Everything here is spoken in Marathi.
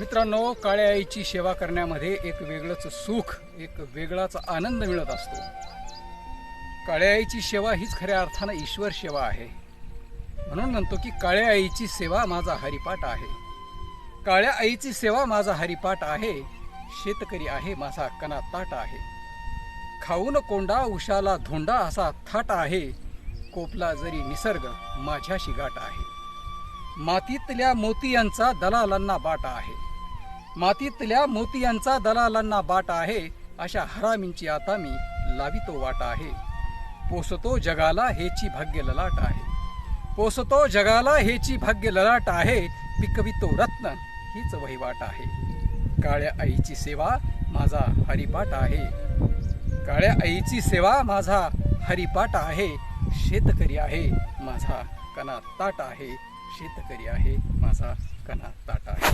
मित्रांनो काळ्या आईची सेवा करण्यामध्ये एक वेगळंच सुख एक वेगळाच आनंद मिळत असतो. काळ्या आईची सेवा हीच खऱ्या अर्थानं ईश्वर सेवा आहे. म्हणून म्हणतो की काळ्या आईची सेवा माझा हरिपाठ आहे. काळ्या आईची सेवा माझा हरिपाठ आहे. शेतकरी आहे माझा कना ताट आहे. खाऊन कोंडा उशाला धोंडा असा थाट आहे. कोपला जरी निसर्ग माझ्याशी गाठ आहे. मातीतल्या मोतियांचा दलालांना बाटा आहे. मातीतल्या मोतियांचा दलालांना बाट आहे अशा हरामींची आता मी लावितो वाट आहे. पोसतो जगाला हेची भाग्य ललाट आहे. पोसतो जगाला हेची भाग्य ललाट आहे पिकवितो रत्न हीच वहिवाट आहे. काळ्या आईची सेवा माझा हरिपाठ आहे. काळ्या आईची सेवा माझा हरिपाठ आहे. शेतकरी आहे माझा कणा ताट आहे. शेतकरी आहे माझा कणा ताट आहे.